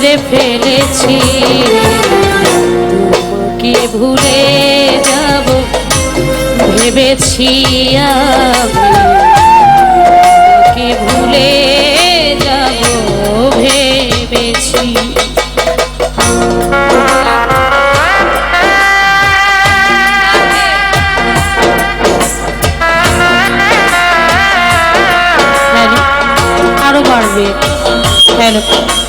করে ফেলেছি? কি ভুলে যাব? ভেবেছি আমি। আরও বাড়বে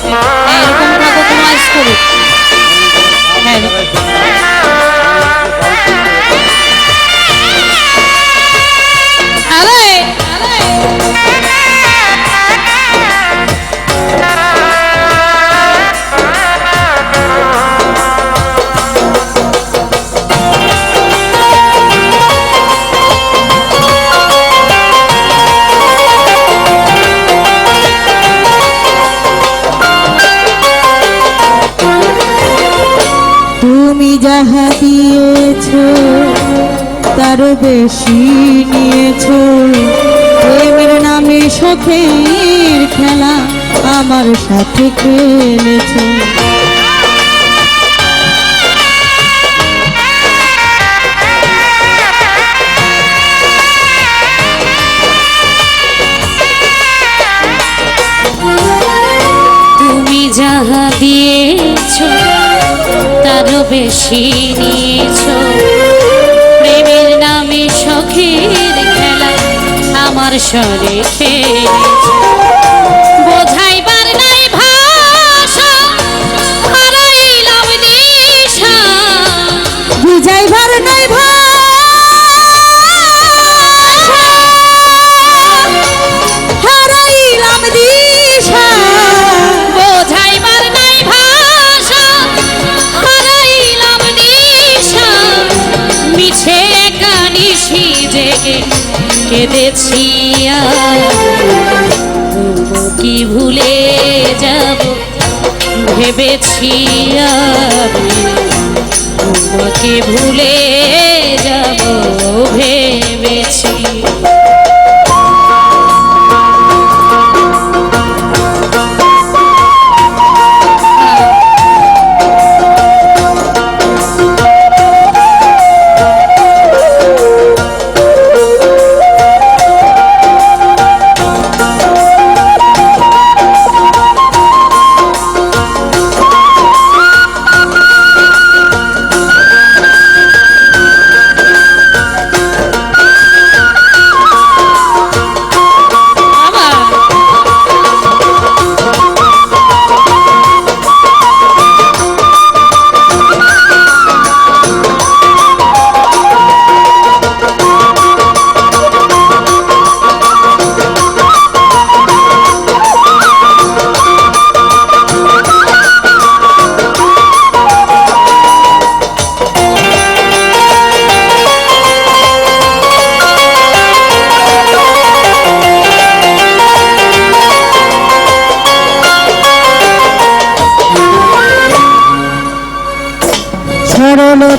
তার বেশি নিয়েছ। প্রেমের নামে শখের খেলা আমার সাথে খেলেছ। তুমি যাহা দিয়েছ, তারও বেশি নিয়েছ। সখীর খেলা আমার স্বরে খেলেছ তবু কি ভুলে যাব? ভেবেছি তোমাকে ভুলে যাব? ভেবেছি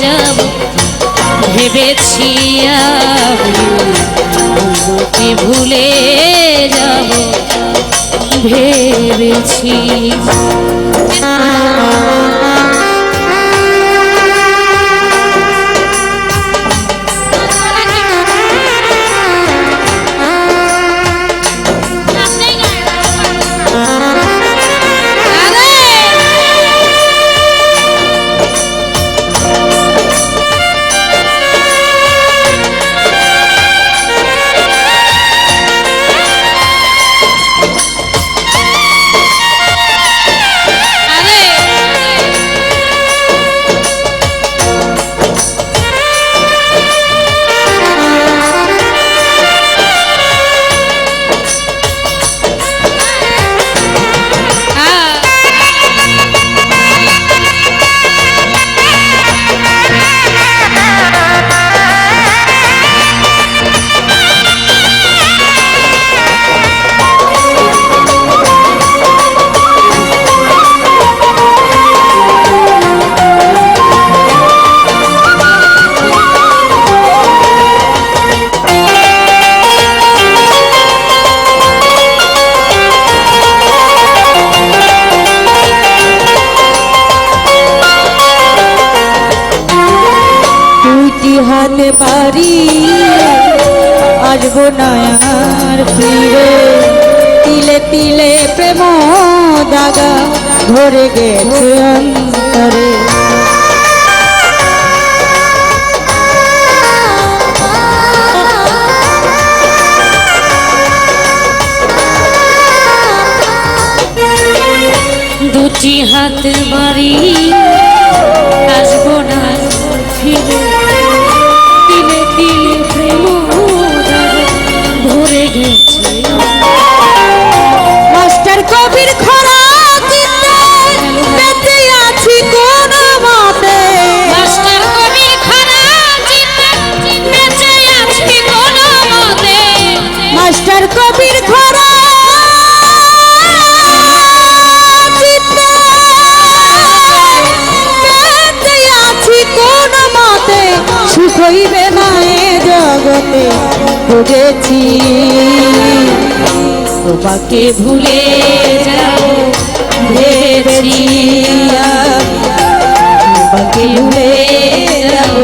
যাব ভেবেছি আমি ভুলে যাব ভেবেছি। হাতে পারি আসব নয়ার ফিরে। তিলে তিলে প্রেম দাদা ভরে গেছে অন্তরে। দুটি হাত বাড়ি। খুঁজেছি তোমাকে ভুলে যাও তোমাকে ভুলে যাও